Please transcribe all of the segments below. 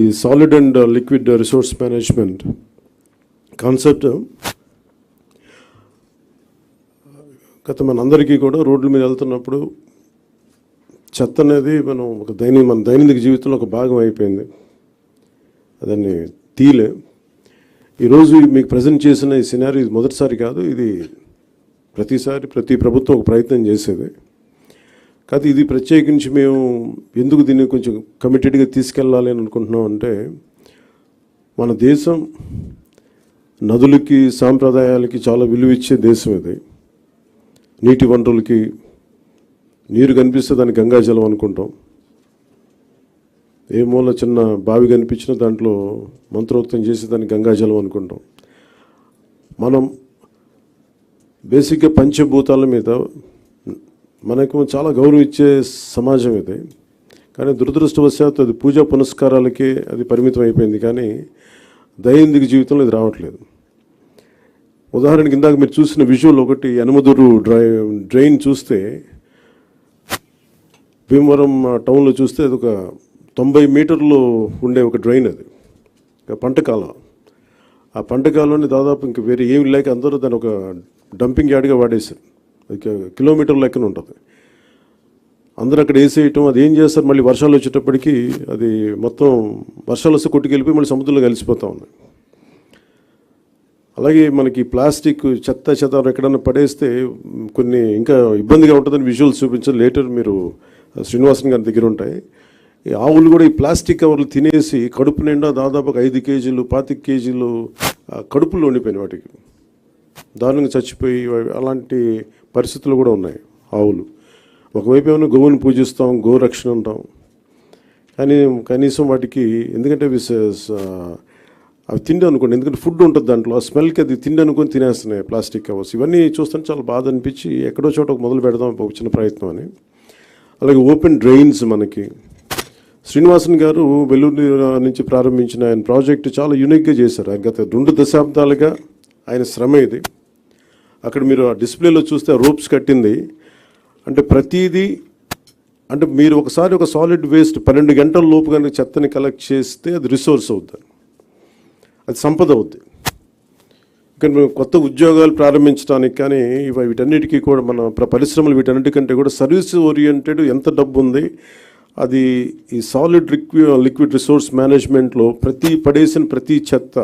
ఈ solid and liquid resource management concept గత మనందరికీ కూడా రోడ్ల మీద వెళ్తున్నప్పుడు చెత్త అనేది మనం ఒక దైని మన దైనందిక జీవితంలో ఒక భాగం అయిపోయింది. దాన్ని తీలే. ఈరోజు మీకు ప్రజెంట్ చేసిన ఈ సినారీ మొదటిసారి కాదు ఇది ప్రతిసారి ప్రతి ప్రభుత్వం ఒక ప్రయత్నం చేసేది. కాదు ఇది ప్రత్యేకించి మేము ఎందుకు దీన్ని కొంచెం కమిటెడ్గా తీసుకెళ్ళాలి అని అనుకుంటున్నాం అంటే మన దేశం నదులకి సాంప్రదాయాలకి చాలా విలువ ఇచ్చే దేశం ఇది. నీటి వనరులకి నీరు కనిపిస్తే దాన్ని గంగాజలం అనుకుంటాం. ఏ మూల చిన్న బావి కనిపించినా దాంట్లో మంత్రోక్తం చేసి దాన్ని గంగాజలం అనుకుంటాం. మనం బేసిక్గా పంచభూతాల మీద మనకు చాలా గౌరవం ఇచ్చే సమాజం ఇది. కానీ దురదృష్టవశాత్తు అది పూజా పునస్కారాలకే అది పరిమితం అయిపోయింది కానీ దైనందిక జీవితంలో ఇది రావట్లేదు. ఉదాహరణకి ఇందాక మీరు చూసిన విజువల్ ఒకటి యనమదురు డ్రై డ్రైన్ చూస్తే భీమవరం టౌన్లో చూస్తే అది ఒక తొంభై మీటర్లు ఉండే ఒక డ్రైన్ అది. పంటకాలం ఆ పంట దాదాపు ఇంక వేరే ఏమి లేక అందరూ దాన్ని ఒక డంపింగ్ యార్డ్గా వాడేశారు. కిలోమీటర్ లెక్కన ఉంటుంది. అందరూ అక్కడ వేసేయటం అది ఏం చేస్తారు? మళ్ళీ వర్షాలు వచ్చేటప్పటికి అది మొత్తం వర్షాలు వస్తే కొట్టుకెళ్ళిపోయి మళ్ళీ సముద్రంలో కలిసిపోతూ ఉంది అలాగే మనకి ప్లాస్టిక్ చెత్త చెత్త ఎక్కడన్నా పడేస్తే కొన్ని ఇంకా ఇబ్బందిగా ఉంటుందని విజువల్స్ చూపించాలి లేటర్ మీరు శ్రీనివాసన్ గారి దగ్గర ఉంటాయి. ఈ ఆవులు కూడా ఈ ప్లాస్టిక్ కవర్లు తినేసి కడుపు నిండా దాదాపు ఐదు కేజీలు పాతిక కేజీలు కడుపులో ఉండిపోయినాయి వాటికి. దారుణంగా చచ్చిపోయి అలాంటి పరిస్థితులు కూడా ఉన్నాయి ఆవులు. ఒకవైపు ఏమైనా గోవుని పూజిస్తాం గోరక్షణ అంటాం. కానీ కనీసం వాటికి ఎందుకంటే అవి అవి తిండి అనుకోండి ఎందుకంటే ఫుడ్ ఉంటుంది దాంట్లో ఆ స్మెల్కి అది తిండి అనుకొని తినేస్తున్నాయి ప్లాస్టిక్ కవర్స్. ఇవన్నీ చూస్తుంటే చాలా బాధ అనిపించి ఎక్కడో చోట ఒక మొదలు పెడదాం ఒక చిన్న ప్రయత్నం అని. అలాగే ఓపెన్ డ్రైన్స్ మనకి. శ్రీనివాసన్ గారు వెల్లూరు నుంచి ప్రారంభించిన ఆయన ప్రాజెక్ట్ చాలా యూనిక్గా చేశారు. గత రెండు దశాబ్దాలుగా ఆయన శ్రమ ఇది. అక్కడ మీరు ఆ డిస్ప్లేలో చూస్తే రూప్స్ రోప్స్ కట్టింది. అంటే ప్రతిదీ అంటే మీరు ఒకసారి ఒక సాలిడ్ వేస్ట్ పన్నెండు గంటల లోపు కనుక చెత్తని కలెక్ట్ చేస్తే అది రిసోర్స్ అవుతుంది అది సంపద అవుద్ది. ఇక్కడ మేము కొత్త ఉద్యోగాలు ప్రారంభించడానికి కానీ ఇవి వీటన్నిటికీ కూడా మన పరిశ్రమలు వీటన్నిటికంటే కూడా సర్వీస్ ఓరియంటెడ్ ఎంత డబ్బు ఉంది అది ఈ సాలిడ్ లిక్విడ్ రిసోర్స్ మేనేజ్మెంట్లో ప్రతి పడేసిన ప్రతి చెత్త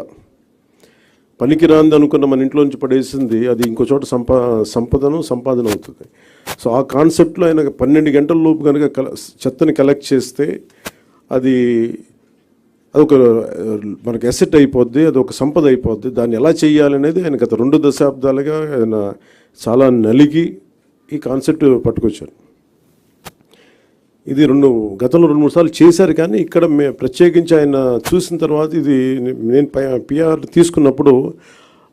పనికిరాంది అనుకున్న మన ఇంట్లో నుంచి పడేసింది అది ఇంకో చోట సంపా సంపదను సంపాదన అవుతుంది. సో ఆ కాన్సెప్ట్లో ఆయన పన్నెండు గంటల లోపు కనుక కల చెత్తని కలెక్ట్ చేస్తే అది అదొక మనకు మనకి ఎసెట్ అయిపోద్ది అది ఒక సంపద అయిపోద్ది. దాన్ని ఎలా చేయాలనేది ఆయన గత రెండు దశాబ్దాలుగా ఆయన చాలా నలిగి ఈ కాన్సెప్ట్ పట్టుకొచ్చారు. ఇది రెండు గతంలో రెండు మూడు సార్లు చేశారు కానీ ఇక్కడ మే ప్రత్యేకించి ఆయన చూసిన తర్వాత ఇది నేను పిఆర్ తీసుకున్నప్పుడు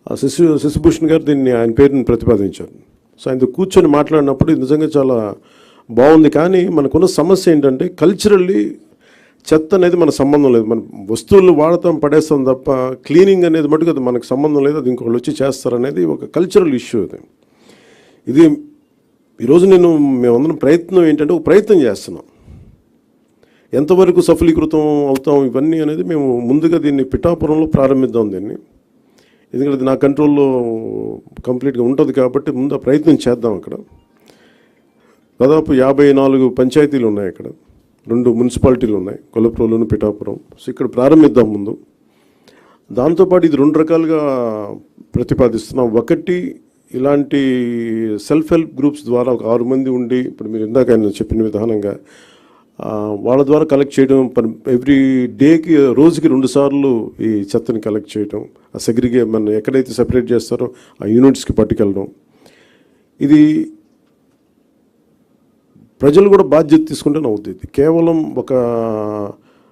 ఆ శశి శశిభూషణ్ గారు దీన్ని ఆయన పేరుని ప్రతిపాదించారు. సో ఆయనతో కూర్చొని మాట్లాడినప్పుడు ఇది నిజంగా చాలా బాగుంది. కానీ మనకున్న సమస్య ఏంటంటే కల్చరల్లీ చెత్త అనేది మన సంబంధం లేదు. మన వస్తువులు వాడతాం పడేస్తాం తప్ప క్లీనింగ్ అనేది మటుకు అది మనకు సంబంధం లేదు. అది ఇంకొకళ్ళు వచ్చి చేస్తారనేది ఒక కల్చరల్ ఇష్యూ అది. ఇది ఈరోజు నేను మేమందరం ప్రయత్నం ఏంటంటే ఒక ప్రయత్నం చేస్తున్నాం. ఎంతవరకు సఫలీకృతం అవుతాం ఇవన్నీ అనేది మేము ముందుగా దీన్ని పిఠాపురంలో ప్రారంభిద్దాం దీన్ని. ఎందుకంటే అది నా కంట్రోల్లో కంప్లీట్గా ఉంటుంది కాబట్టి ముందు ఆ ప్రయత్నం చేద్దాం అక్కడ. దాదాపు యాభై నాలుగు పంచాయతీలు ఉన్నాయి అక్కడ. రెండు మున్సిపాలిటీలు ఉన్నాయి కొలప్రోలును పిఠాపురం. సో ఇక్కడ ప్రారంభిద్దాం ముందు. దాంతోపాటు ఇది రెండు రకాలుగా ప్రతిపాదిస్తున్నాం. ఒకటి ఇలాంటి సెల్ఫ్ హెల్ప్ గ్రూప్స్ ద్వారా ఒక ఆరు మంది ఉండి ఇప్పుడు మీరు ఇందాక ఆయన చెప్పిన విధానంగా వాళ్ళ ద్వారా కలెక్ట్ చేయడం ఎవ్రీ డేకి రోజుకి రెండు సార్లు ఈ చెత్తని కలెక్ట్ చేయడం ఆ సెగ్రిగే మన ఎక్కడైతే సెపరేట్ చేస్తారో ఆ యూనిట్స్కి పట్టుకెళ్ళడం. ఇది ప్రజలు కూడా బాధ్యత తీసుకుంటే అవుతుంది కేవలం ఒక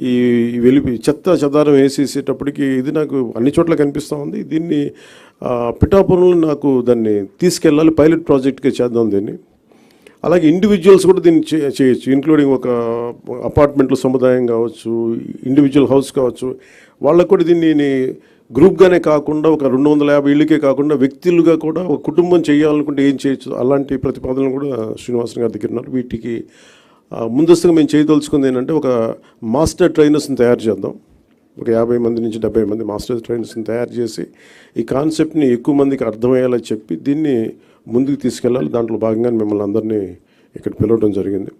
ఈ వెలిపి చెత్త చెదారం వేసేసేటప్పటికి ఇది నాకు అన్ని చోట్ల కనిపిస్తూ ఉంది. దీన్ని పిఠాపురంలో నాకు దాన్ని తీసుకెళ్ళాలి పైలట్ ప్రాజెక్ట్గా చేద్దాం దీన్ని. అలాగే ఇండివిజువల్స్ కూడా దీన్ని చే- చేయొచ్చు ఇంక్లూడింగ్ ఒక అపార్ట్మెంట్ల సముదాయం కావచ్చు ఇండివిజువల్ హౌస్ కావచ్చు. వాళ్ళకు కూడా దీన్ని గ్రూప్గానే కాకుండా ఒక రెండు వందల యాభై ఇళ్ళకే కాకుండా వ్యక్తులుగా కూడా ఒక కుటుంబం చేయాలనుకుంటే ఏం చేయొచ్చు? అలాంటి ప్రతిపాదనలు కూడా శ్రీనివాసన్ గారి దగ్గర ఉన్నారు. వీటికి ముందస్తుగా మేము చేయదలుచుకుంది ఏంటంటే ఒక మాస్టర్ ట్రైనర్స్ని తయారు చేద్దాం. ఒక యాభై మంది నుంచి డెబ్బై మంది మాస్టర్ ట్రైనర్స్ని తయారు చేసి ఈ కాన్సెప్ట్ని ఎక్కువ మందికి అర్థమయ్యేలా చెప్పి దీన్ని ముందుకు తీసుకెళ్ళాలి. దాంట్లో భాగంగా మిమ్మల్ని అందరినీ ఇక్కడ పిలవడం జరిగింది.